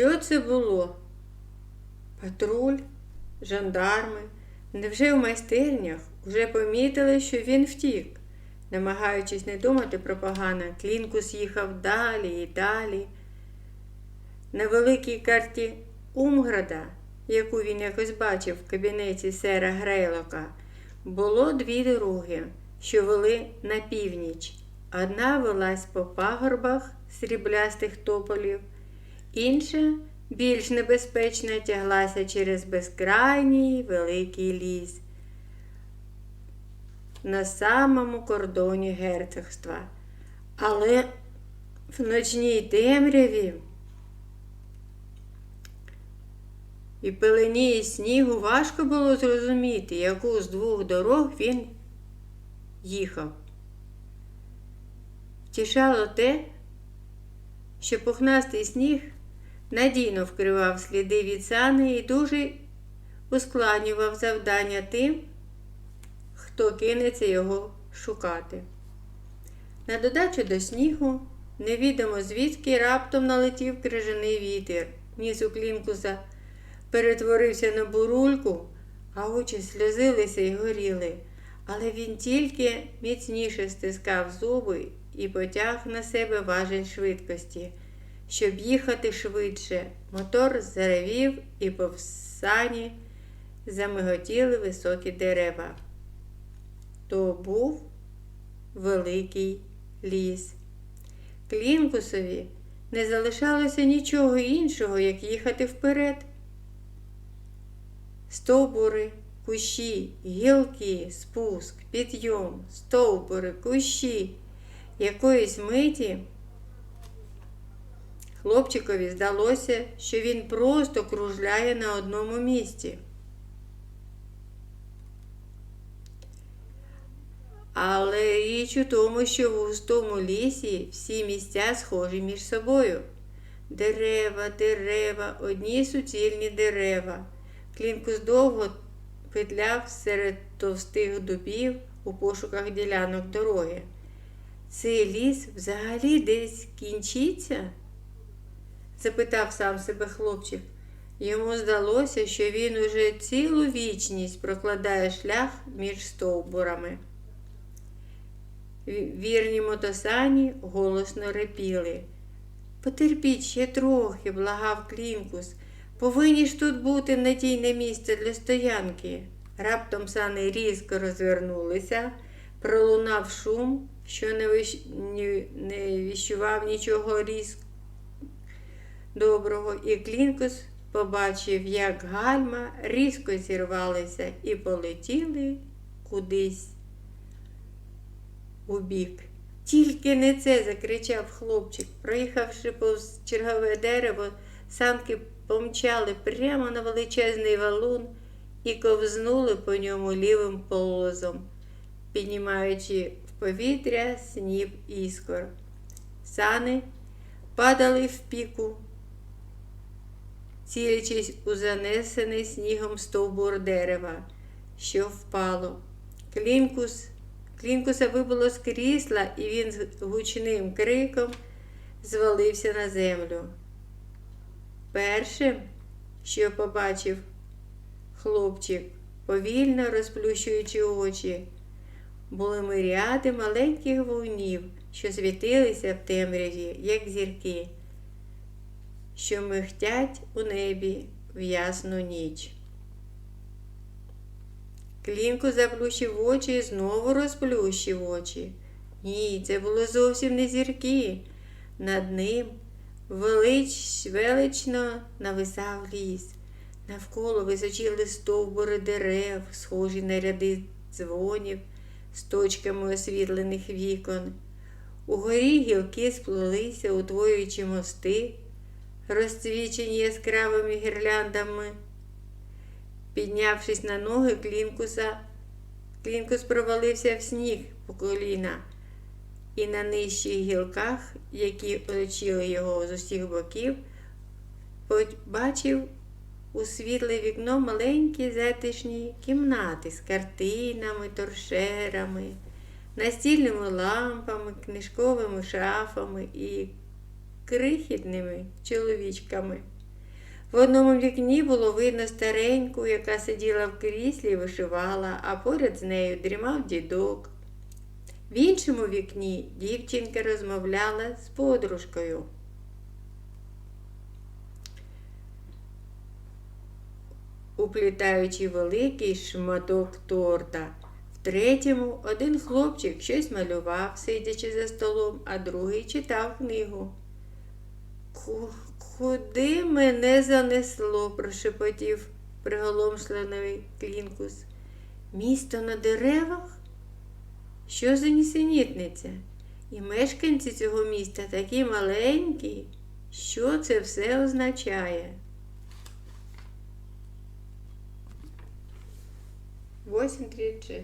Що це було? Патруль, жандарми. Невже в майстернях уже помітили, що він втік? Намагаючись не думати про погане, Клінкус їхав далі і далі. На великій карті Умграда, яку він якось бачив в кабінеті сера Грейлока, було дві дороги, що вели на північ. Одна велась по пагорбах сріблястих тополів, інша, більш небезпечна, тяглася через безкрайній великий ліс на самому кордоні герцогства. Але в ночній темряві і пелені і снігу важко було зрозуміти, яку з двох дорог він їхав. Втішало те, що пухнастий сніг надійно вкривав сліди від сани і дуже ускладнював завдання тим, хто кинеться його шукати. На додачу до снігу, невідомо звідки раптом налетів крижаний вітер, ніс у клінкуса перетворився на бурульку, а очі сльозилися і горіли. Але він тільки міцніше стискав зуби і потяг на себе важіль швидкості. Щоб їхати швидше, мотор заревів і по всані замиготіли високі дерева. То був великий ліс. Клінкусові не залишалося нічого іншого, як їхати вперед. Стовбури, кущі, гілки, спуск, підйом, стовбури, кущі. Якоїсь миті хлопчикові здалося, що він просто кружляє на одному місці. Але річ у тому, що в густому лісі всі місця схожі між собою. Дерева, дерева, одні суцільні дерева. Клінкус довго петляв серед товстих дубів у пошуках ділянок дороги. Цей ліс взагалі десь кінчиться? Запитав сам себе хлопчик. Йому здалося, що він уже цілу вічність прокладає шлях між стовбурами. Вірні мотосані голосно репіли. Потерпіть ще трохи, благав Клінкус. Повинні ж тут бути надійне місце для стоянки. Раптом сани різко розвернулися, пролунав шум, що не, віщував нічого різк доброго, і Клінкус побачив, як гальма різко зірвалися і полетіли кудись у бік. Тільки не це, закричав хлопчик. Проїхавши повз чергове дерево, санки помчали прямо на величезний валун і ковзнули по ньому лівим полозом, піднімаючи в повітря сніп іскор. Сани падали в піку, цілячись у занесений снігом стовбур дерева, що впало. Клінкус Клінкуса вибуло з крісла, і він з гучним криком звалився на землю. Першим, що побачив хлопчик, повільно розплющуючи очі, були миріади маленьких вогнів, що світилися в темряві, як зірки, що михтять у небі в ясну ніч. Клінку заплющив очі і знову розплющив очі. Ні, це були зовсім не зірки. Над ним велич, велично нависав ліс. Навколо височили стовбури дерев, схожі на ряди дзвонів з точками освітлених вікон. Угорі гілки сплелися, утворюючи мости, розцвічені яскравими гірляндами. Піднявшись на ноги, Клінкуса, Клінкус провалився в сніг по коліна, і на нижчих гілках, які оточили його з усіх боків, побачив у світле вікно маленькі затишні кімнати з картинами, торшерами, настільними лампами, книжковими шафами і крихітними чоловічками. В одному вікні було видно стареньку, яка сиділа в кріслі і вишивала, а поряд з нею дрімав дідок. В іншому вікні дівчинка розмовляла з подружкою. уплітаючи великий шматок торта. В третьому один хлопчик щось малював, сидячи за столом, а другий читав книгу. «Ку- Куди мене занесло? прошепотів приголомшлений Клінкус. Місто на деревах? Що за нісенітниця? І мешканці цього міста такі маленькі. Що це все означає? 8.36.